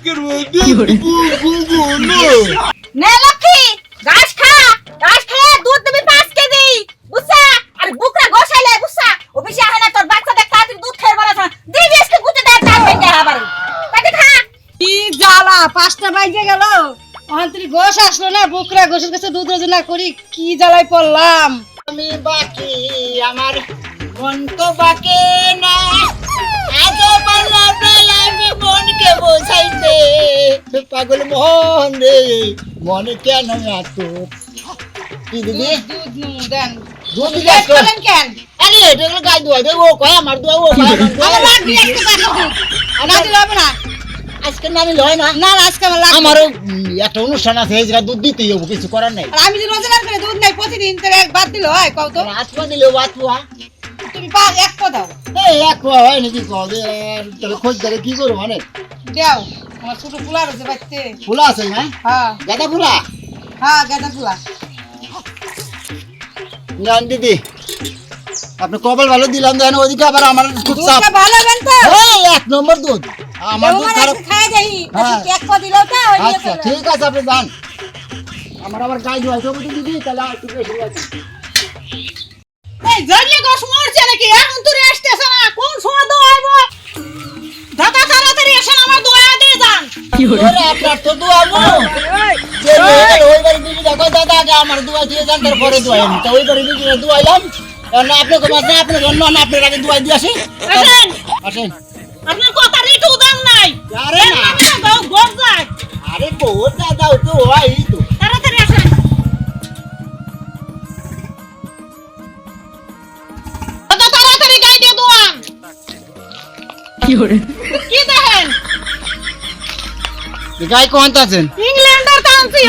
আজকের মধ্যে নে। লক্ষ্মী ঘাস খা। ঘাস খেয়ে দুধ দিবি পাঁচ কেজি। বুঝছা? আর বুকরা গোসাইলে বুঝছা? অফিসে আহে না তোর বাচ্চা দেখ তাড়াতাড়ি দুধ খেয়ে দিবি আজকে গুতে আবার। তাকে খা। কি জ্বালা পাঁচটা বাজে গেল। অন্তরি গোশ আসলো না বুকরা গোসের কাছে দুধ রোজনা করি কি জ্বালায় পড়লাম। আমি বাকি আমার মন তো বাকি না। আজ পারলাম না আমি মনকে বোঝাইতে। পাগল মন রে মনে কেন এত কি দিদি? দুধ নু দেন। দুধ দিদি লেট আজকে করলেন কেন? আরে এটা হলো গাই দুয়াই দে ও কয় আমার দুয়া ও কয়। আমার দুয়া। আমার দিলে হবে না। আজকে নিলে হয় না। না আজকে আমার লাগবে আমারও একটা অনুষ্ঠান আছে এই দুধ দিতেই হব কিছু করার নাই। আমি যে রোজনা করে দুধ নাই প্রতিদিন তো এক বাদ দিলে হয় কও তো। হাত দিলে হাত পা তুমি এক পা দাও এই এক পা হয় নাকি? কও তাহলে খোঁজ ধরে কি করব মানে? দাও আমার ছোট ফুলা রয়েছে বাচ্চে ফুলা আছে না হ্যাঁ। গাঁদা ফুলা? হ্যাঁ গাঁদা ফুলা। জান দিদি আপনি কপাল ভালো দিলাম দেন ওদিকে আবার আমার খুব চাপ। ভালো বেন তো। এই, এক নম্বর দুধ। আমার দুধ খারাপ। খাই যাই হ্যাঁ। এক পা দিলেও তো আচ্ছা ঠিক আছে আপনি যান। আমার আবার গাই দিদি তাহলে আর একটু বেশি আছে এই জড়িয়ে নাকি এখন তুই আসতেছ না? কোন সময় দোয়াইব দাদা তাড়াতাড়ি এসে আমার দোয়া দিয়ে যান। ওরে আপনার তো দোয়াবো যে মেয়েটার ওই বাড়ি দিদি দেখো দাদা আগে আমার দোয়া দিয়ে যান তারপরে দোয়াই তো ওই বাড়ি দিদি দোয়াইলাম। না আপনি কমাস না আপনার জন্য না আপনার আগে দোয়াই দিয়ে আসি। আসেন। আসেন। আপনার কথা রেটু দাম নাই। আরে না। দাও গোস যায় আরে বহুত দাদা তো হয় কি দেখেন? গাই কোন আছেন? ইংল্যান্ডের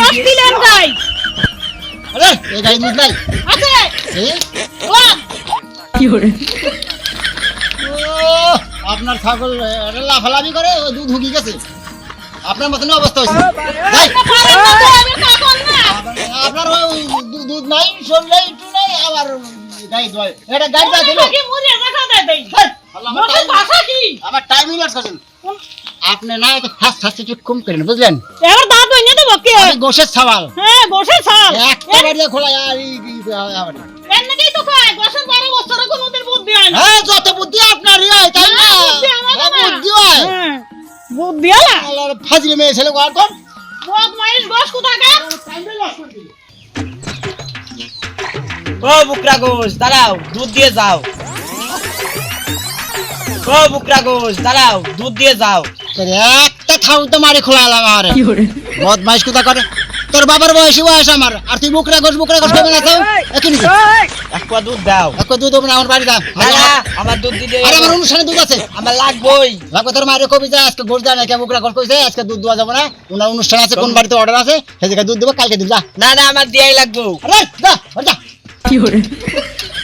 অস্ট্রেলিয়ান গাই। আরে এই গাই দুধ নাই। আছে। দোয়ান ও, আপনার ছাগল এটা লাফালাফি করে ও দুধ হুকি গেছে। আপনার মতন অবস্থা হয়েছে। আপনার দুধ নাই শরীরে একটু নাই আবার গাই দোয় এটা টাইম ভাষা কি? আমার টাইমই লস করছেন। আপনি না তো ফাস্ট ফাস্ট একটু কম করেন বুঝলেন? এবার দাঁত ভেঙে দেবো কে? আমি গোশের সওয়াল হ্যাঁ বসে ছাল একটা বাড়িয়ে খোলা আর এই- এই- আবার। এর নাকি তো কয় বছর বারো বছরে কোনোদিন বুদ্ধি হয় না। হ্যাঁ যত বুদ্ধি আপনারই হয় তাই না? হ্যাঁ, বুদ্ধি আমার হ্যাঁ, বুদ্ধি হয়। হ্যাঁ বুদ্ধি হলা? আল্লাহর ফাজিল মেয়ে ছেলে কর। ও বুকরা গোস দাঁড়াও দুধ দিয়ে যাও। ও বুকরা গোস দাঁড়াও দুধ দিয়ে যাও। তোর একটা খাও তো মারি খোলা এলাম আমার বদমাইশ কোথা করে? তোর বাবার বয়সী বয়স আমার। আর তুই বুকরা গোস বুকরা গোস এক দুধ দাও। এক দুধ হবে না আমার বাড়ি দাও। আমার দুধ দিতে আরে আমার অনুষ্ঠানে দুধ আছে। আমার লাগবই। লাগবে তোর মায়ের কবি যায় আজকে গোস না কে বুকরা গোস কইছে আজকে দুধ দেওয়া যাবে না। ওনার অনুষ্ঠান আছে কোন বাড়িতে অর্ডার আছে সেদিকে দুধ দেবো কালকে দিব যা না না আমার দিয়াই লাগবো। আরে যা ওর যা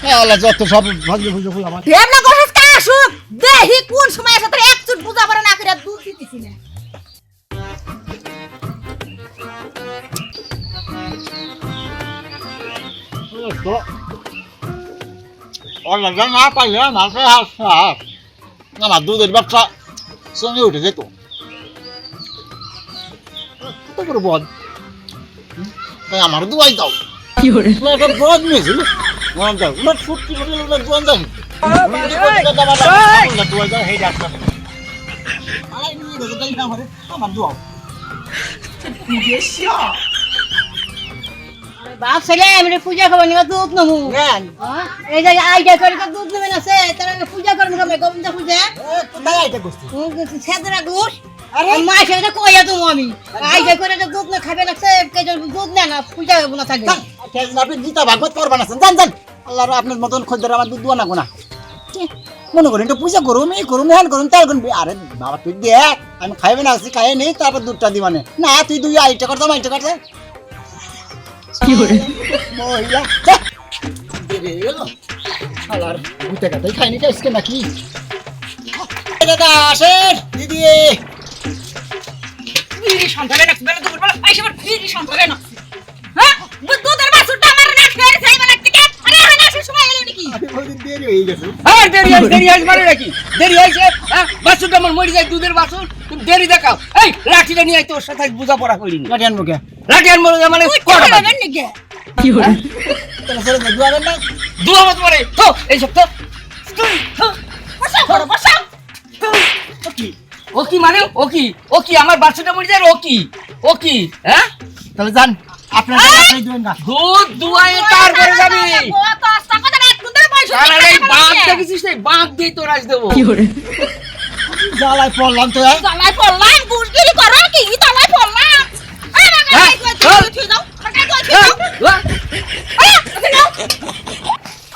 এ আল্লাহ যত সব ভাগ্য ভুজো ফুল আমার এমনা গোসাস কা আসুক। দেহি কোন সময় এসে তোর এক চুট বুঝা পারে না করে দুধ দিতেছি না। অর্ডার না পাইলে মাসে হাস হাস। আমার দুধের ব্যবসা সঙ্গে উঠে যেত। কত করে বদ তাই আমার দুয়াই দাও। বাপ ছেলে আমি পূজা করব নিবা দুধ নমু এই যে আইডিয়া করে দুধ নেবেন আছে তারা পূজা করব কবে গোবিন্দ পূজা? ছেদরা দুধ আরে? মা সেটা কইয়া তুমি আমি। আইডিয়া করে দুধ না খাবে না সে দুধ না না পূজা হবে না থাকে। আপনি গীতা ভাগবত করবেন আছেন? জান জান আল্লাহর আপনার মতন খদ্দের আমার দুধ না। গোনা মনে করেন একটু পূজা করুন এই করুন হ্যান করুন তাই করুন আরে বাবা তুই দেখ আমি খাইবে না আসছি খাইয়ে নেই তারপর দুধটা দিবানে না তুই দুই আইটা করতাম আইটা করতে মহিলা যা। দেরি শালার ভূতে কাটাই খাইনি আজকে নাকি? দাদা আসেন দিদি। ফিরি সন্তানে রাখছি বেলা দুপুর বেলা আইসা আমার ফিরি সন্তানে রাখছি। হ্যাঁ? দুধের কে মানে হ্যাঁ? মরে যায় তুমি দেরি দেখাও। এই লাঠিটা নিয়ে আয়, তোর সাথে বোঝাপড়া করিনি। লাঠি আনব কে? লাঠি আর মানে দুয়াবেন না। দুয়া মত পরে তো এইসব তো ও কি? ও কি মানে? ও কি? ও কি? আমার বাচ্চাটা মরে যায় ও কি? ও কি? হ্যাঁ? তাহলে যান। আপনার লাঠি দিবেন না দুধ দুয়ায় তার করে যাবি। বাবা তো আস্তা কথা না একটু দেবে পয়সা আর এই বাঘ দেখেছিস এই বাঘ দিয়ে তোর আজ দেবো। জ্বালায় পড়লাম তো এই। পড়লাম গুড়গিরি করো কি তলায় পড়লাম। আরে বাবা হ্যাঁ, এই কই হ্যাঁ। তুই দাও। কাই কই তুই হ্যাঁ, দাও। হ্যাঁ। আরে ওকে নাও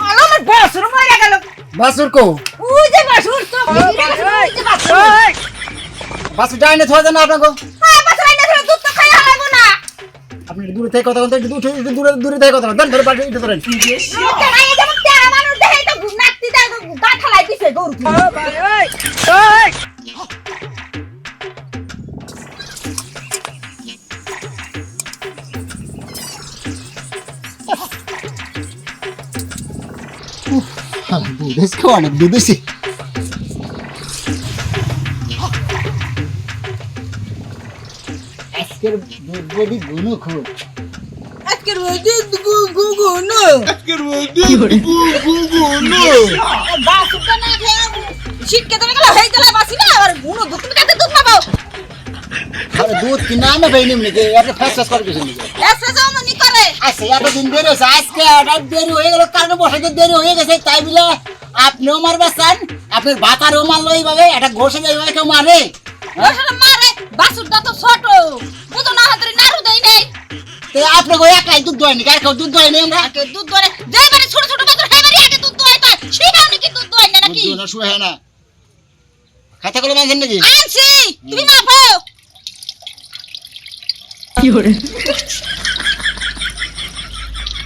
আলো আমার বসুর মরে গেল। বাসুর কো? ওই যে বসুর তো ওই বাসুর ডাইনে থোয়া দেন আপনাকে হ্যাঁ বসুর আইনা ধরে দুধ তো খাই হালাবো না আপনি দূরে থেকে কথা বলতে একটু দূরে একটু দূরে দূরে থেকে কথা বলেন ধরে একটু ধরেন এই যেমন বডি গুনো খুব আজকের ওই গু গু গু আজকের মধ্যে গু গু গু নো বাসুটা না খেয়ে শীতকে তুমি গেলে গেলে বাসি না আর গুনো দুধ তুমি কাছে দুধ পাবো আরে দুধ কিনা আমি পাইনি নাকি একটা ফ্যাস ফ্যাস করে গেছে নাকি এসে যাও করে আচ্ছা এত দিন দেরি হয়েছে আজকে দেরি হয়ে গেল কারণে বসাতে দেরি হয়ে গেছে তাই বলে আপনিও মারবে চান আপনার বাতারও মারলো এইভাবে একটা ঘষে এইভাবে কেউ মারে মারে বাসুটা তো ছোট। বুঝো না হাতে নাড়ু দেই নেই। তো আপনি কই একাই দুধ দোয়নি কার কেউ দুধ দোয়নি আমরা? আগে দুধ ধরে যে বারে ছোট ছোট বাচ্চা হে বারে আগে দুধ দোয় তাই সেটাও নাকি দুধ দোয় না নাকি? দুধ দোয় না শুয়ে হয় না। খাতা করে মানছেন নাকি? আনছি। তুমি মাপো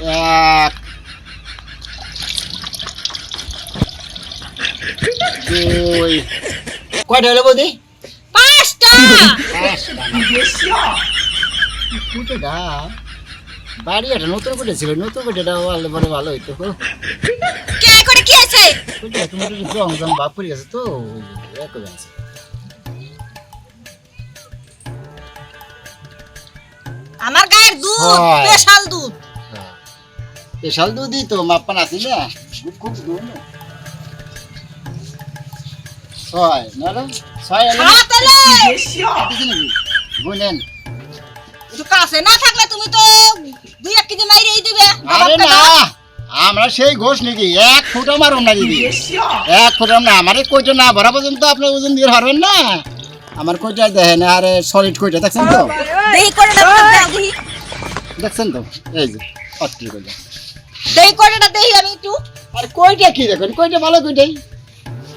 এক দুই কয়টা হলো বৌদি? কুটেটা বাড়ি একটা নতুন কুটে ছিল নতুন কুটেটা বললে পরে ভালো হইতো কে করে কি আছে কুটেটা তোমার একটু জং জং ভাব পড়ে গেছে তো এক করে আছে। আমার গায়ের দুধ স্পেশাল দুধ হ্যাঁ। স্পেশাল দুধই তো মাপ্পান আসি না খুব দুধ। ছয় না ছয় এলো না? খাওয়া তাহলে দিছে নাকি? গুনেন। একটু কাছে না থাকলে তুমি তো দুই এক কেজি মাইরেই দিবে আরে না আমরা সেই ঘোষ নাকি এক ফুট মারুন না দিদি এক ফুট না আমার কইটা না ভরা পর্যন্ত আপনি ওজন দিয়ে পারবেন না। আমার কইটা দেখেন আরে সলিড কইটা দেখছেন তো? দেখছেন তো? এই যে অত্রি কইটা না আমি একটু। আরে কইটা কি দেখবেন কইটা ভালো কইটাই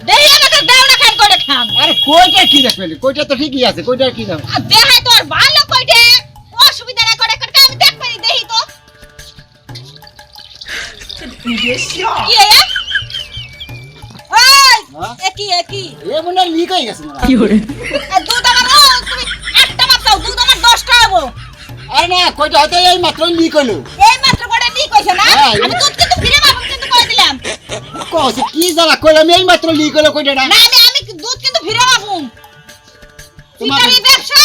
দেহি আমাকে দাও করে খান আরে কইটা কি দেখবেন কইটা তো ঠিকই আছে কইটা কি দেখবেন আর দেহাই তো আর ভালো কইটে। অসুবিধা না করে করে আমি দেখ পারি দেহি তো। কি এ? ওই হ্যাঁ? একই একই এ মনে হয় লিক হয়ে গেছে হয়। আর দুধ আমার তুমি একটা মাত্র দুধ আমার দশটা হব আরে না কইটা হয়তো এই মাত্র লিক হলো। এই মাত্র করে লিক হয়েছে না? হ্যাঁ, আমি দুধ কিন্তু ফিরে পাবো কিন্তু করে দিলাম। কইছে কি জ্বালা কইলাম এই মাত্র লিক হলো কইটাটা না। কিন্তু ফিরে পাবো তোমার ব্যবসা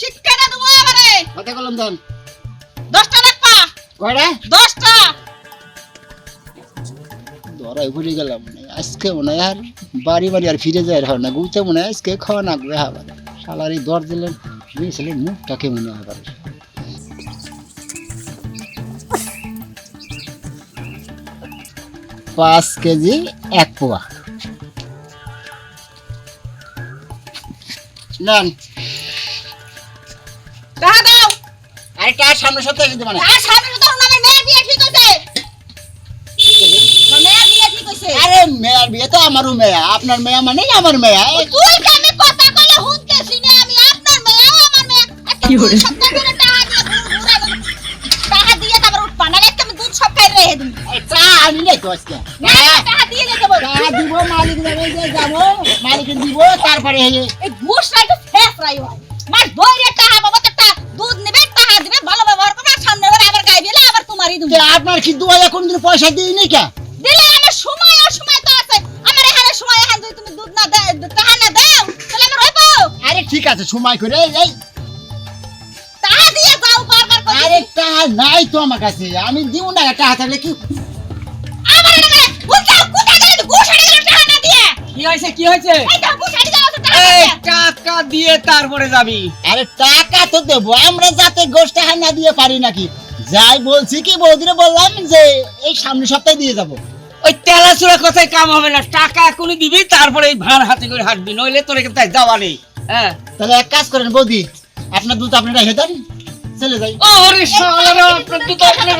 শিক্ষা না দেবো আমারে। কথা কলম দেন? দশটা রাখবা কয়টা দশটা। ধরাই ভুলে গেলাম আজকে মনে হয় আর বাড়ি বাড়ি আর ফিরে যায় হয় না। গুতে মনে হয় আজকে খাওয়া না গো হাবার সালারি দর দিলেন ছেলে মুখটাকে মনে হয় পাঁচ কেজি এক পোয়া। নেন। টাকা দাও। আরে কার সামনে সপ্তাহে দিতে মানে আর সামনে তো ধরুন আমার মেয়ের বিয়ে ঠিক হইছে। মেয়ের বিয়ে ঠিক হইছে। আরে মেয়ের বিয়ে তো আমারও মেয়া। আপনার মেয়া মানে আমার মেয়া। তুই কেন আমি কথা কইলে হুনতেছি না আমি? আপনার মেয়ে আমার মেয়ে। কি দুই আনি নাই তো আজকে না টাকা দিয়ে যেতে বল। চা দিব মালিক দেবে যে যাব। মালিক দিব তারপরে এই যে- এই ফেস রাই হয়। টাকা বাবা তো দুধ নেবে টাকা দিবে ভালো ব্যবহার করবে সামনে আবার গাই দিলে আবার তোমারই যে আপনার কি দুয়ারে কোনদিন পয়সা দিই কে? দিলে আমার সময় টাকা না দাও তাহলে আমার হইব। আরে ঠিক আছে সময় করে এই, টাকা দিয়ে যাও বারবার আরে টাকা নাই তো আমার কাছে। আমি দিব না টাকা থাকলে কি কি হয়েছে কি হয়েছে টাকা দিয়ে তারপরে যাবি আরে টাকা তো দেবো আমরা যাতে গোষ্ঠ টাকা না দিয়ে পারি নাকি যাই বলছি কি বৌদিরে বললাম যে এই সামনে সপ্তাহে দিয়ে যাব ওই তেলাচুরা কথায় কাম হবে না টাকা এখনই দিবি তারপরে এই ভাড় হাতে করে হাঁটবি নইলে তোর এখানে তাই যাওয়া নেই হ্যাঁ তাহলে এক কাজ করেন বৌদি আপনার দুধ আপনি রেখে দেন চলে যাই ওরে শালারা আপনার দুটো আপনার